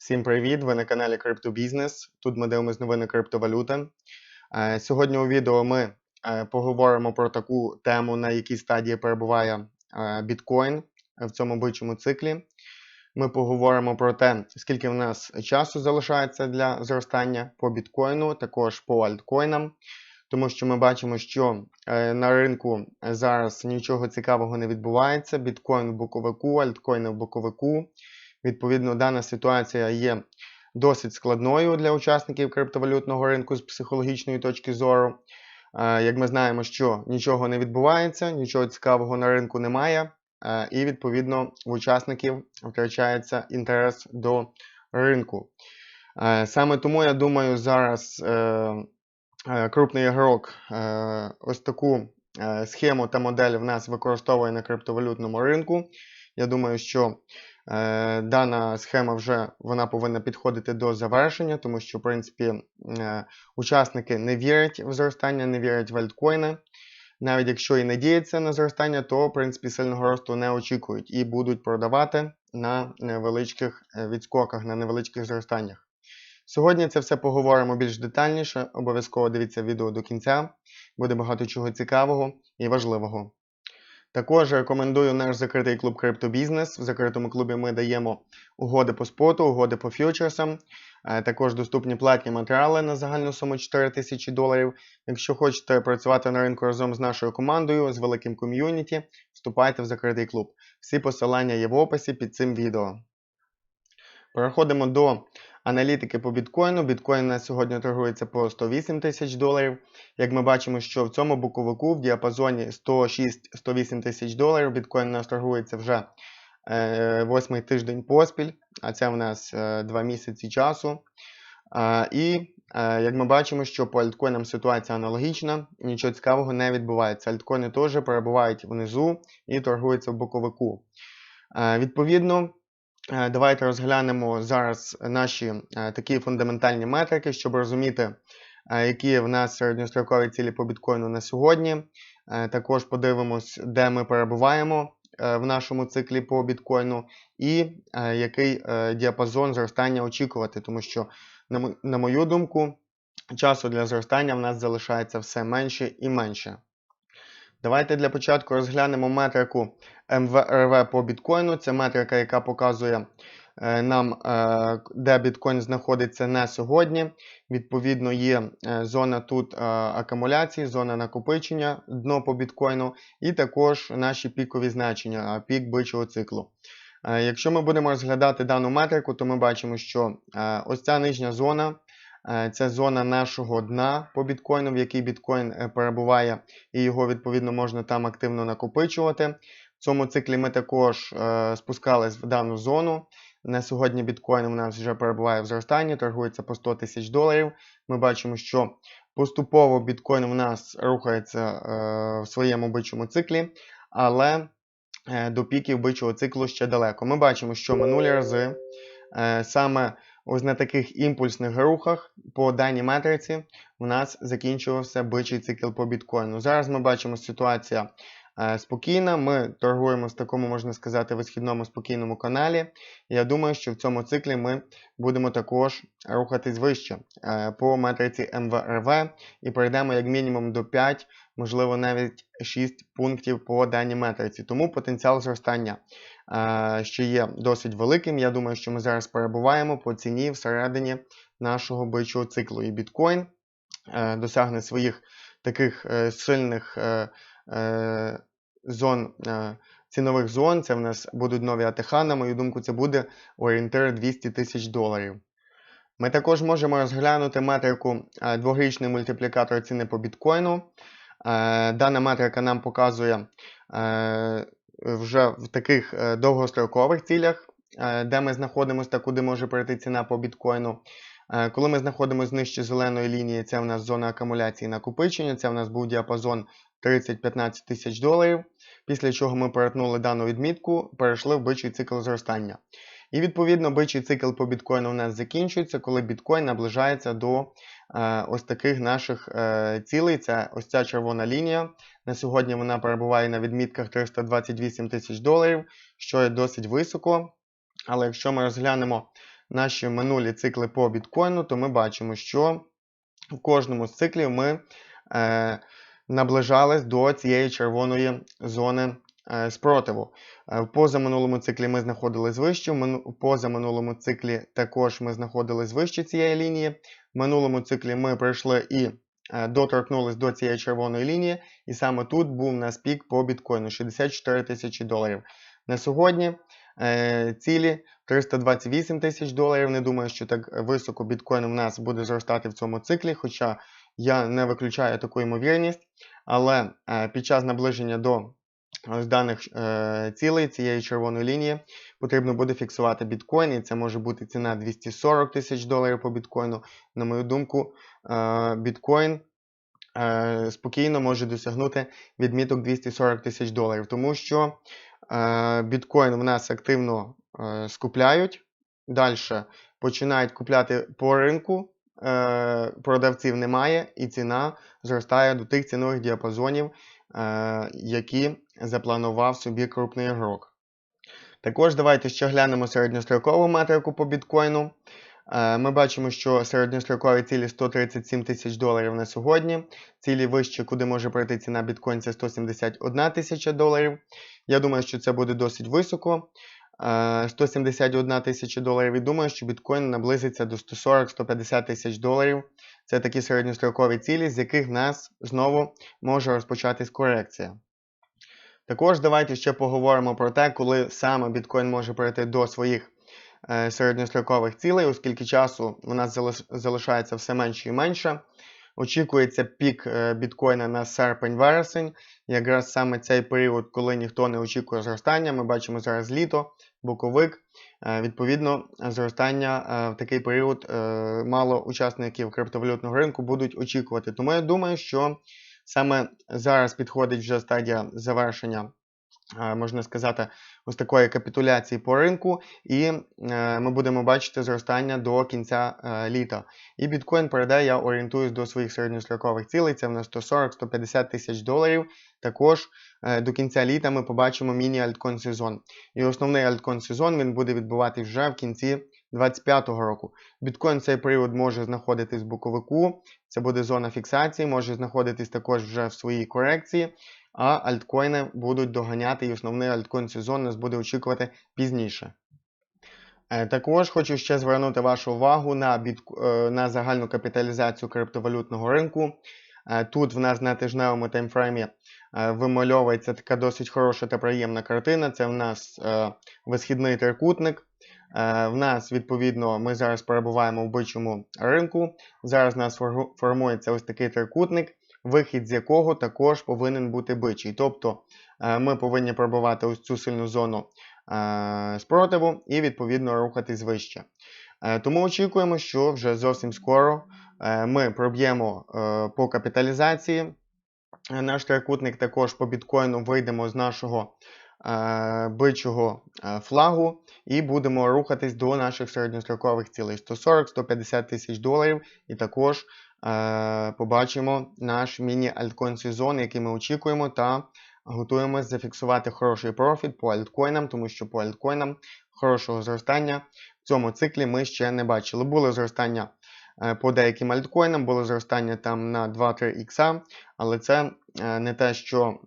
Всім привіт! Ви на каналі Криптобізнес. Тут ми дивимося новини криптовалюти. Е, Сьогодні у відео ми е, поговоримо про таку тему, на якій стадії перебуває е, біткоін в цьому бичому циклі. Ми поговоримо про те, скільки в нас часу залишається для зростання по біткоїну, також по альткоїнам. Тому що ми бачимо, що на ринку зараз нічого цікавого не відбувається. Біткоін в боковику, альткоїни в боковику. Відповідно, дана ситуація є досить складною для учасників криптовалютного ринку з психологічної точки зору. Е, Як ми знаємо, що нічого не відбувається, нічого цікавого на ринку немає, е, і відповідно в учасників втрачається інтерес до ринку. Е, Саме тому я думаю, зараз крупний ігрок ось таку схему та модель в нас використовує на криптовалютному ринку. Я думаю, що е, дана схема вже вона повинна підходити до завершення, тому що, в принципі, е, учасники не вірять в зростання, не вірять в альткоїни. Навіть якщо і надіються на зростання, то в принципі сильного росту не очікують і будуть продавати на невеличких е, відскоках, на невеличких зростаннях. Сьогодні це все поговоримо більш детальніше. Обов'язково дивіться відео до кінця. Буде багато чого цікавого і важливого. Також рекомендую наш закритий клуб Криптобізнес. В закритому клубі ми даємо угоди по споту, угоди по фьючерсам. Е, Також доступні платні матеріали на загальну суму 4 тисячі доларів. Якщо хочете працювати на ринку разом з нашою командою, з великим ком'юніті, вступайте в закритий клуб. Всі посилання є в описі під цим відео. Переходимо до аналітики по біткоїну. Біткоін на сьогодні торгується по 108 тисяч доларів. Як ми бачимо, що в цьому боковику в діапазоні 106-108 тисяч доларів біткоін у нас торгується вже е, восьмий тиждень поспіль, а це в нас е, 2 місяці часу. І е, як ми бачимо, що по альткоїнам ситуація аналогічна, нічого цікавого не відбувається. Альткоїни теж перебувають внизу і торгуються в боковику. Відповідно, Давайте розглянемо зараз наші е, такі фундаментальні метрики, щоб розуміти, е, які в нас середньострокові цілі по біткоїну на сьогодні. Е, Також подивимось, де ми перебуваємо е, в нашому циклі по біткоїну, і е, який е, діапазон зростання очікувати, тому що, на мою думку, часу для зростання в нас залишається все менше і менше. Давайте для початку розглянемо метрику МВРВ по біткоїну. Це метрика, яка показує е, нам, е, де біткоін знаходиться на сьогодні. Відповідно, є е, зона тут акумуляції, зона накопичення, дно по біткоїну, і також наші пікові значення, пік бичого циклу. Якщо ми будемо розглядати дану метрику, то ми бачимо, що ось ця нижня зона. Це зона нашого дна по біткоїну, в якій біткоін перебуває, і його відповідно можна там активно накопичувати. В цьому циклі ми також е, спускались в дану зону. На сьогодні біткоін у нас вже перебуває в зростанні, торгується по 100 тисяч доларів. Ми бачимо, що поступово біткоін у нас рухається е, в своєму бичому циклі, але е, до піків бичого циклу ще далеко. Ми бачимо, що минулі рази саме ось на таких імпульсних рухах по даній метриці у нас закінчувався бичий цикл по біткоїну. Зараз ми бачимо ситуація спокійна. Ми торгуємо з такому, можна сказати, висхідному спокійному каналі. Я думаю, що в цьому циклі ми будемо також рухатись вище е, по метриці МВРВ і перейдемо як мінімум до 5, можливо, навіть 6 пунктів по даній метриці. Тому потенціал зростання е, ще є досить великим. Я думаю, що ми зараз перебуваємо по ціні всередині нашого бичого циклу. І біткоін е, досягне своїх таких е, сильних е, е, зон. Е, Цінових зон, це в нас будуть нові АТХ, на мою думку, це буде орієнтир 200 тисяч доларів. Ми також можемо розглянути метрику е, дворічний мультиплікатор ціни по біткоїну. Е, Дана метрика нам показує вже в таких довгострокових цілях, де ми знаходимося та куди може прийти ціна по біткоїну. Коли ми знаходимося нижче зеленої лінії, це в нас зона акумуляції накопичення, це в нас був діапазон 30-15 тисяч доларів. Після чого ми перетнули дану відмітку, перейшли в бичий цикл зростання. І відповідно бичий цикл по біткоїну у нас закінчується, коли біткоін наближається до е, ось таких наших е, цілей. Це ось ця червона лінія. На сьогодні вона перебуває на відмітках 328 тисяч доларів, що є досить високо. Але якщо ми розглянемо наші минулі цикли по біткоїну, то ми бачимо, що в кожному з циклів ми е, наближались до цієї червоної зони е, спротиву. Е, в позаминулому циклі ми знаходились вище, в позаминулому циклі також ми знаходились вище цієї лінії. В минулому циклі ми прийшли і е, доторкнулись до цієї червоної лінії, і саме тут був нас пік по біткоїну 64 тисячі доларів. На сьогодні цілі 328 тисяч доларів. Не думаю, що так високо біткоін у нас буде зростати в цьому циклі, хоча я не виключаю таку ймовірність. Але е, під час наближення до даних е, цілей цієї червоної лінії потрібно буде фіксувати біткоін, і це може бути ціна 240 тисяч доларів по біткоїну. На мою думку, е, біткоін спокійно може досягнути відміток 240 тисяч доларів, тому що біткоін в нас активно скупляють. Далі починають купляти по ринку, продавців немає, і ціна зростає до тих цінових діапазонів, е, які запланував собі крупний ігрок. Також давайте ще глянемо середньострокову метрику по біткоїну. Е, Ми бачимо, що середньострокові цілі 137 тисяч доларів на сьогодні. Цілі вище, куди може прийти ціна біткоін, це 171 тисяча доларів. Я думаю, що це буде досить високо. Е, 171 тисяча доларів і думаю, що біткоін наблизиться до 140-150 тисяч доларів. Це такі середньострокові цілі, з яких в нас знову може розпочатись корекція. Також давайте ще поговоримо про те, коли саме біткоін може перейти до своїх е, середньострокових цілей, оскільки часу у нас залишається все менше і менше. Очікується пік е, біткоїна на серпень-вересень. Якраз саме цей період, коли ніхто не очікує зростання. Ми бачимо зараз літо, боковик. Е, Відповідно, зростання е, в такий період мало учасників криптовалютного ринку будуть очікувати. Тому я думаю, що саме зараз підходить вже стадія завершення, можна сказати, ось такої капітуляції по ринку, і е, ми будемо бачити зростання до кінця е, літа. І біткоін перейде, я орієнтуюсь до своїх середньострокових цілей, це в нас 140-150 тисяч доларів. Також е, до кінця літа ми побачимо міні-альткоін сезон. І основний альткоін сезон він буде відбуватись вже в кінці 2025 року. Біткоін цей період може знаходитись в боковику, це буде зона фіксації, може знаходитись також вже в своїй корекції, а альткоїни будуть доганяти, і основний альткоін сезон нас буде очікувати пізніше. Е, Також хочу ще звернути вашу увагу на, е, на загальну капіталізацію криптовалютного ринку. Е, Тут в нас на тижневому таймфреймі вимальовується така досить хороша та приємна картина. Це в нас висхідний трикутник. В нас, відповідно, ми зараз перебуваємо в бичому ринку. Зараз у нас формується ось такий трикутник, вихід з якого також повинен бути бичий. Тобто е, ми повинні пробувати ось цю сильну зону е, спротиву і, відповідно, рухатись вище. Е, Тому очікуємо, що вже зовсім скоро ми проб'ємо по капіталізації. Наш трикутник також по біткоїну вийдемо з нашого бичого флагу і будемо рухатись до наших середньострокових цілей 140-150 тисяч доларів. І також побачимо наш міні-альткоін сезон, який ми очікуємо, та готуємося зафіксувати хороший профіт по альткоїнам, тому що по альткоїнам хорошого зростання в цьому циклі ми ще не бачили. Було зростання е, по деяким альткоїнам, було зростання там на 2-3 ікса, але це е, не те, що е,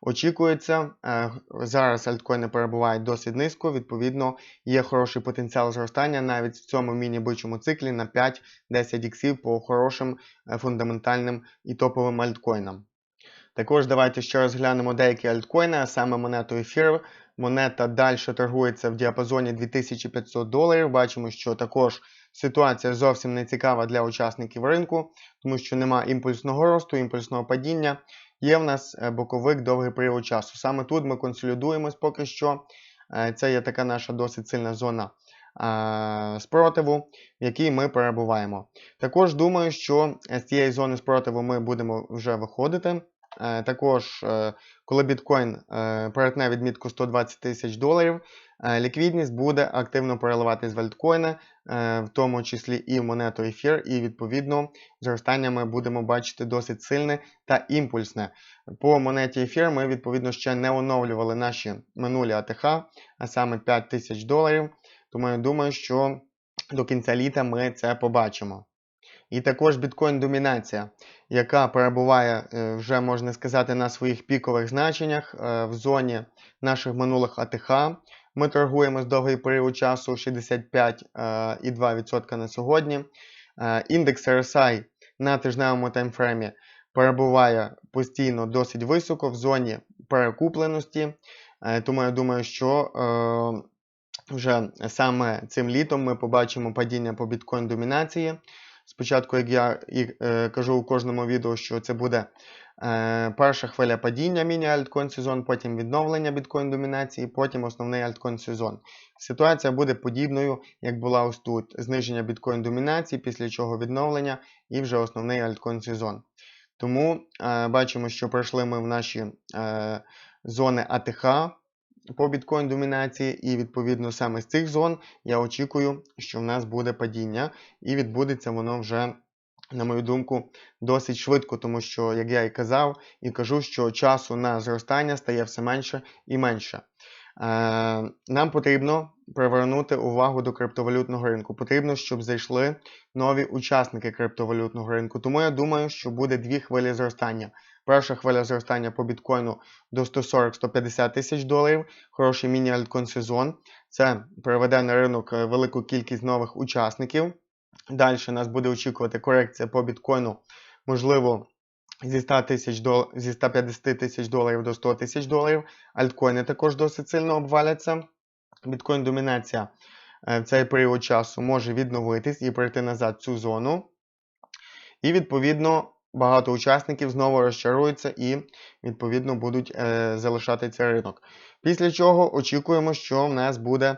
очікується. Е, Зараз альткоїни перебувають досить низько, відповідно, є хороший потенціал зростання навіть в цьому міні-бичому циклі на 5-10 іксів по хорошим е, фундаментальним і топовим альткоїнам. Також давайте ще розглянемо деякі альткоїни, а саме монету ефір. Монета далі торгується в діапазоні 2500 доларів. Бачимо, що також ситуація зовсім не цікава для учасників ринку, тому що нема імпульсного росту, імпульсного падіння. Є в нас е, боковик довгий період часу. Саме тут ми консолідуємось поки що. Е, Це є така наша досить сильна зона спротиву, в якій ми перебуваємо. Також думаю, що з цієї зони спротиву ми будемо вже виходити. Е, Також, коли біткоін перетне відмітку 120 тисяч доларів, ліквідність буде активно переливатись в альткоїни, е, в тому числі і в монету ефір, і відповідно зростання ми будемо бачити досить сильне та імпульсне. По монеті ефір ми відповідно ще не оновлювали наші минулі АТХ, а саме 5 тисяч доларів. Тому я думаю, що до кінця літа ми це побачимо. І також біткоін-домінація, яка перебуває вже, можна сказати, на своїх пікових значеннях е, в зоні наших минулих АТХ. Ми торгуємо з довгий період часу 65,2% на сьогодні. Е, індекс RSI на тижневому таймфреймі перебуває постійно досить високо в зоні перекупленості. Е, тому я думаю, що вже саме цим літом ми побачимо падіння по біткоін-домінації. Спочатку, як я і е, кажу у кожному відео, що це буде е, перша хвиля падіння міні-альткоін сезон, потім відновлення біткоін домінації, потім основний альткоін сезон. Ситуація буде подібною, як була ось тут: зниження біткоін домінації, після чого відновлення і вже основний альткоін сезон. Тому е, бачимо, що пройшли ми в наші е, зони АТХ по біткоін домінації, і відповідно саме з цих зон я очікую, що в нас буде падіння, і відбудеться воно вже. На мою думку, досить швидко, тому що, як я і казав, і кажу, що часу на зростання стає все менше і менше. Е, Нам потрібно привернути увагу до криптовалютного ринку. Потрібно, щоб зайшли нові учасники криптовалютного ринку. Тому я думаю, що буде дві хвилі зростання. Перша хвиля зростання по біткоїну до 140-150 тисяч доларів. Хороший міні-альткон сезон. Це приведе на ринок е, велику кількість нових учасників. Далі нас буде очікувати корекція по біткоїну, можливо, зі 100 тисяч дол... зі 150 тисяч доларів до 100 тисяч доларів. Альткоїни також досить сильно обваляться. Біткоін-домінація е, в цей період часу може відновитись і прийти назад цю зону. І, відповідно, багато учасників знову розчаруються і, відповідно, будуть е, залишати цей ринок. Після чого очікуємо, що в нас буде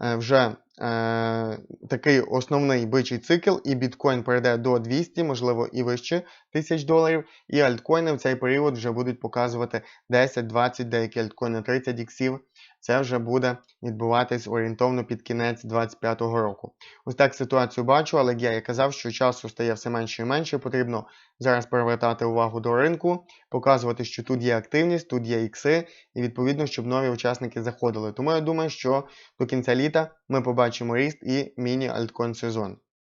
е, вже е, такий основний бичий цикл, і біткоін перейде до 200, можливо, і вище тисяч доларів. І альткоїни в цей період вже будуть показувати 10, 20, деякі альткоїни 30 іксів це вже буде відбуватись орієнтовно під кінець 2025 року. Ось так ситуацію бачу, але я і казав, що часу стає все менше і менше. Потрібно зараз привертати увагу до ринку, показувати, що тут є активність, тут є ікси, і відповідно, щоб нові учасники заходили. Тому я думаю, що до кінця літа ми побачимо ріст і міні-альткоін сезон.